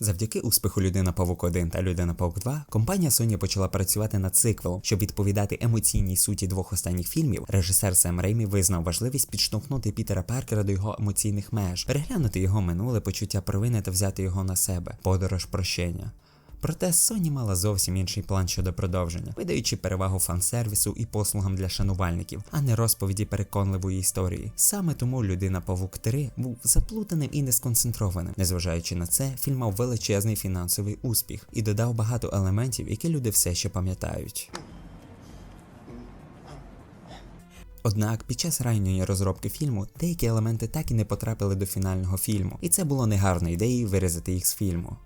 Завдяки успіху Людина Павук 1 та Людина Павук 2 компанія Sony почала працювати над сиквелом, щоб відповідати емоційній суті двох останніх фільмів. Режисер Сем Реймі визнав важливість підштовхнути Пітера Паркера до його емоційних меж, переглянути його минуле почуття провини та взяти його на себе. Подорож прощення. Проте Sony мала зовсім інший план щодо продовження, видаючи перевагу фан-сервісу і послугам для шанувальників, а не розповіді переконливої історії. Саме тому людина Павук 3 був заплутаним і несконцентрованим. Незважаючи на це, фільм мав величезний фінансовий успіх і додав багато елементів, які люди все ще пам'ятають. Однак під час ранньої розробки фільму деякі елементи так і не потрапили до фінального фільму, і це було негарною ідеєю вирізати їх з фільму.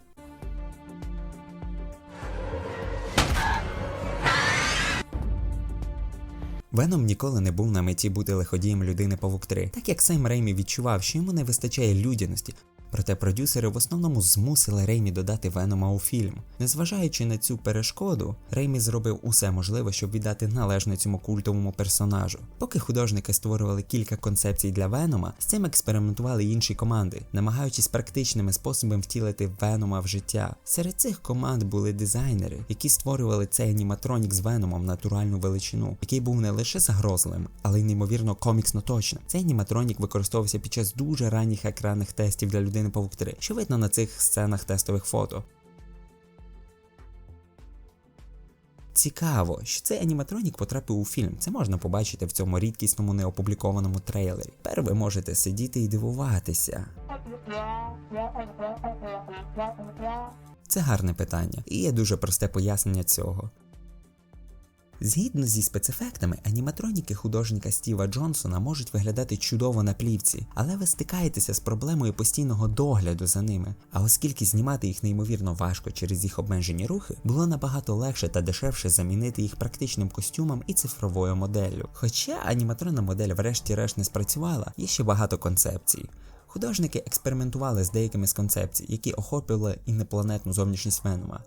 Веном ніколи не був на меті бути лиходієм людини Павук 3, так як Сем Реймі відчував, що йому не вистачає людяності. Проте продюсери в основному змусили Реймі додати Венома у фільм. Незважаючи на цю перешкоду, Реймі зробив усе можливе, щоб віддати належне цьому культовому персонажу. Поки художники створювали кілька концепцій для Венома, з цим експериментували інші команди, намагаючись практичними способами втілити Венома в життя. Серед цих команд були дизайнери, які створювали цей аніматронік з Веномом в натуральну величину, який був не лише загрозливим, але й неймовірно коміксно точним. Цей аніматронік використовувався під час дуже ранніх екранних тестів для людини Павук 3, що видно на цих сценах тестових фото. Цікаво, що цей аніматронік потрапив у фільм. Це можна побачити в цьому рідкісному неопублікованому трейлері. Тепер ви можете сидіти і дивуватися. Це гарне питання, і є дуже просте пояснення цього. Згідно зі спецефектами, аніматроніки художника Стіва Джонсона можуть виглядати чудово на плівці, але ви стикаєтеся з проблемою постійного догляду за ними. А оскільки знімати їх неймовірно важко через їх обмежені рухи, було набагато легше та дешевше замінити їх практичним костюмом і цифровою моделлю. Хоча аніматронна модель врешті-решт не спрацювала, є ще багато концепцій. Художники експериментували з деякими з концепцій, які охоплювали інопланетну зовнішність Венома.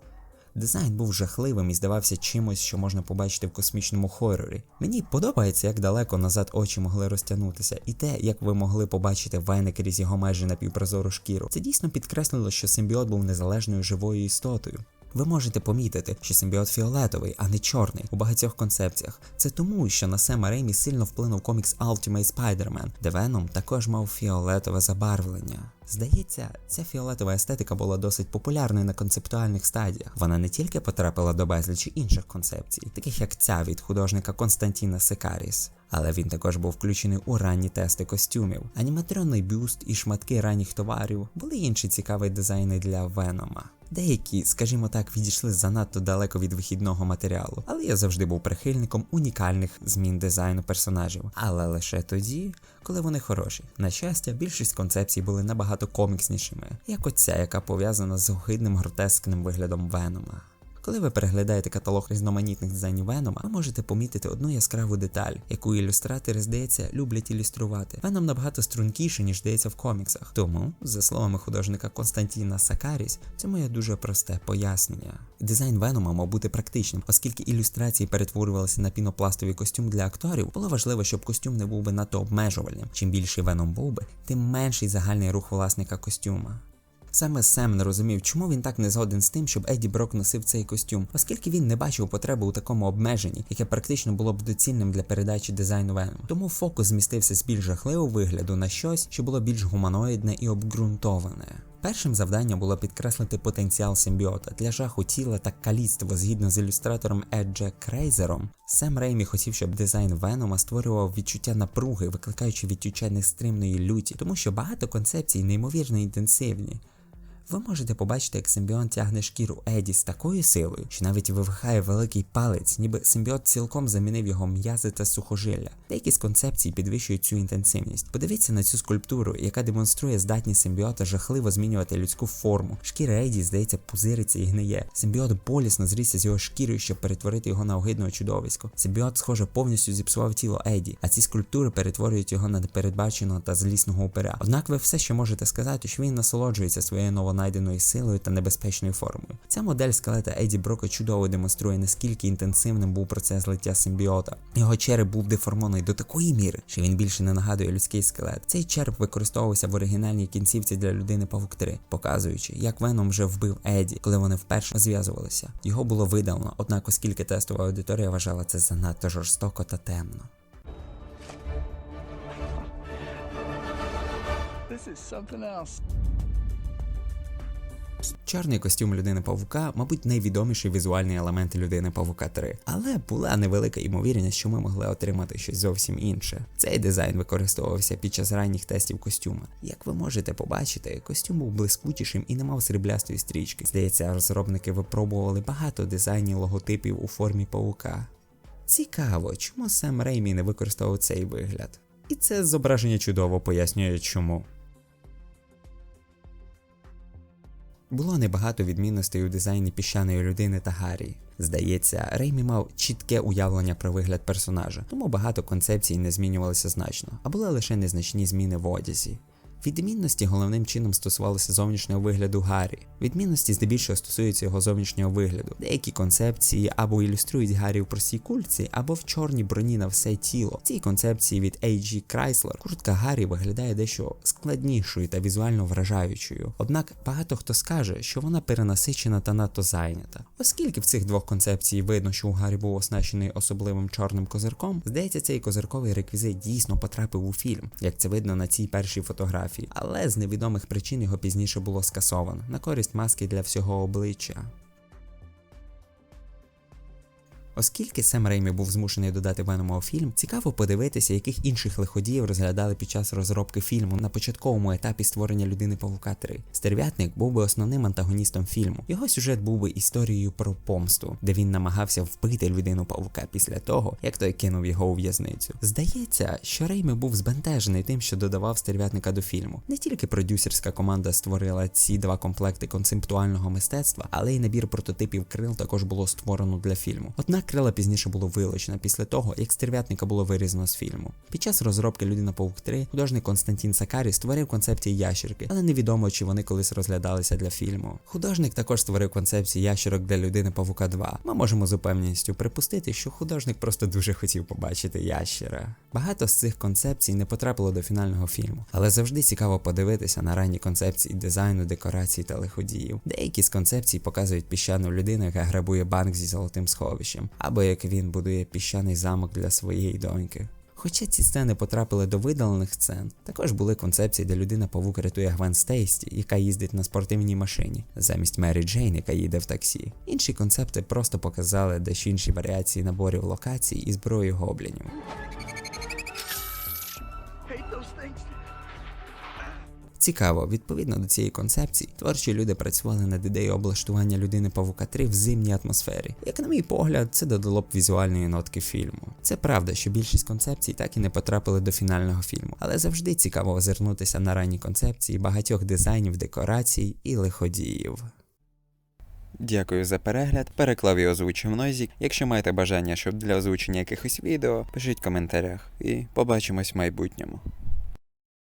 Дизайн був жахливим і здавався чимось, що можна побачити в космічному хорорі. Мені подобається, як далеко назад очі могли розтягнутися, і те, як ви могли побачити вени крізь його майже напівпрозору шкіру. Це дійсно підкреслило, що симбіот був незалежною живою істотою. Ви можете помітити, що симбіот фіолетовий, а не чорний у багатьох концепціях. Це тому, що на Сема Реймі сильно вплинув комікс Ultimate Spider-Man, де Веном також мав фіолетове забарвлення. Здається, ця фіолетова естетика була досить популярною на концептуальних стадіях. Вона не тільки потрапила до безлічі інших концепцій, таких як ця від художника Константіна Секаріс. Але він також був включений у ранні тести костюмів. Аніматронний бюст і шматки ранніх товарів були інші цікаві дизайни для Венома. Деякі, скажімо так, відійшли занадто далеко від вихідного матеріалу, але я завжди був прихильником унікальних змін дизайну персонажів. Але лише тоді, коли вони хороші. На щастя, більшість концепцій були набагато комікснішими, як оця, яка пов'язана з огидним гротескним виглядом Венома. Коли ви переглядаєте каталог різноманітних дизайнів Венома, ви можете помітити одну яскраву деталь, яку ілюстратори, здається, люблять ілюструвати. Веном набагато стрункіший, ніж здається в коміксах. Тому, за словами художника Константіна Сакаріс, цьому є дуже просте пояснення. Дизайн Венома мав бути практичним, оскільки ілюстрації перетворювалися на пінопластовий костюм для акторів, було важливо, щоб костюм не був би надто обмежувальним. Чим більший Веном був би, тим менший загальний рух власника костюма. Саме Сем не розумів, чому він так не згоден з тим, щоб Еді Брок носив цей костюм, оскільки він не бачив потреби у такому обмеженні, яке практично було б доцільним для передачі дизайну Венома. Тому фокус змістився з більш жахливого вигляду на щось, що було більш гуманоїдне і обґрунтоване. Першим завданням було підкреслити потенціал симбіота для жаху тіла та каліцтва згідно з ілюстратором Едже Крейзером. Сем Реймі хотів, щоб дизайн Венома створював відчуття напруги, викликаючи відчуття нестримної люті, тому що багато концепцій неймовірно інтенсивні. Ви можете побачити, як симбіон тягне шкіру Еді з такою силою, що навіть вивихає великий палець, ніби симбіот цілком замінив його м'язи та сухожилля. Деякі з концепцій підвищують цю інтенсивність. Подивіться на цю скульптуру, яка демонструє здатність симбіота жахливо змінювати людську форму. Шкіра Еді, здається, пузириться і гниє. Симбіот болісно зрісся з його шкірою, щоб перетворити його на огидне чудовисько. Симбіот, схоже, повністю зіпсував тіло Еді, а ці скульптури перетворюють його на непередбаченого та злісного упиря. Однак ви все ще можете сказати, що він насолоджується своєю новою новонайденою силою та небезпечною формою. Ця модель скелета Еді Брока чудово демонструє, наскільки інтенсивним був процес злиття симбіота. Його череп був деформований до такої міри, що він більше не нагадує людський скелет. Цей череп використовувався в оригінальній кінцівці для людини Павук 3, показуючи, як Веном вже вбив Еді, коли вони вперше зв'язувалися. Його було видалено, однак, оскільки тестова аудиторія вважала це занадто жорстоко та темно. This is something else. Чорний костюм людини павука, мабуть, найвідоміший візуальний елемент людини павука 3, але була невелика ймовірність, що ми могли отримати щось зовсім інше. Цей дизайн використовувався під час ранніх тестів костюма. Як ви можете побачити, костюм був блискучішим і не мав сріблястої стрічки. Здається, розробники випробували багато дизайнів логотипів у формі павука. Цікаво, чому Сем Реймі не використовував цей вигляд. І це зображення чудово пояснює чому. Було небагато відмінностей у дизайні піщаної людини та Гаррі. Здається, Реймі мав чітке уявлення про вигляд персонажа, тому багато концепцій не змінювалися значно, а були лише незначні зміни в одязі. Відмінності головним чином стосувалися зовнішнього вигляду Гаррі. Відмінності здебільшого стосуються його зовнішнього вигляду. Деякі концепції або ілюструють Гаррі в простій кульці, або в чорній броні на все тіло. В цій концепції від A.G. Chrysler куртка Гаррі виглядає дещо складнішою та візуально вражаючою. Однак багато хто скаже, що вона перенасичена та надто зайнята. Оскільки в цих двох концепцій видно, що у Гаррі був оснащений особливим чорним козирком, здається, цей козирковий реквізит дійсно потрапив у фільм, як це видно на цій першій фотографії але з невідомих причин його пізніше було скасовано на користь маски для всього обличчя. Оскільки Сем Реймі був змушений додати Венома у фільм, цікаво подивитися, яких інших лиходіїв розглядали під час розробки фільму на початковому етапі створення людини Павука 3. Стерв'ятник був би основним антагоністом фільму. Його сюжет був би історією про помсту, де він намагався вбити людину Павука після того, як той кинув його у в'язницю. Здається, що Реймі був збентежений тим, що додавав стерв'ятника до фільму. Не тільки продюсерська команда створила ці два комплекти концептуального мистецтва, але й набір прототипів крил також було створено для фільму. Однак крила пізніше було вилучено після того, як стерв'ятника було вирізано з фільму. Під час розробки Людина Павук 3 художник Константін Сакарі створив концепції ящерки, але невідомо, чи вони колись розглядалися для фільму. Художник також створив концепції ящерок для людини Павука 2. Ми можемо з упевненістю припустити, що художник просто дуже хотів побачити ящера. Багато з цих концепцій не потрапило до фінального фільму, але завжди цікаво подивитися на ранні концепції дизайну, декорацій та лиходіїв. Деякі з концепцій показують піщану людину, яка грабує банк зі золотим сховищем, або як він будує піщаний замок для своєї доньки. Хоча ці сцени потрапили до видалених сцен, також були концепції, де людина павук рятує Гвен Стейсті, яка їздить на спортивній машині, замість Мері Джейн, яка їде в таксі. Інші концепти просто показали дещо інші варіації наборів локацій і зброї гоблінів. Цікаво, відповідно до цієї концепції, творчі люди працювали над ідеєю облаштування людини Павука 3 в зимній атмосфері. Як на мій погляд, це додало б візуальної нотки фільму. Це правда, що більшість концепцій так і не потрапили до фінального фільму, але завжди цікаво озирнутися на ранні концепції багатьох дизайнів, декорацій і лиходіїв. Дякую за перегляд. Переклав і озвучив Нойзік. Якщо маєте бажання, щоб для озвучення якихось відео, пишіть в коментарях і побачимось в майбутньому.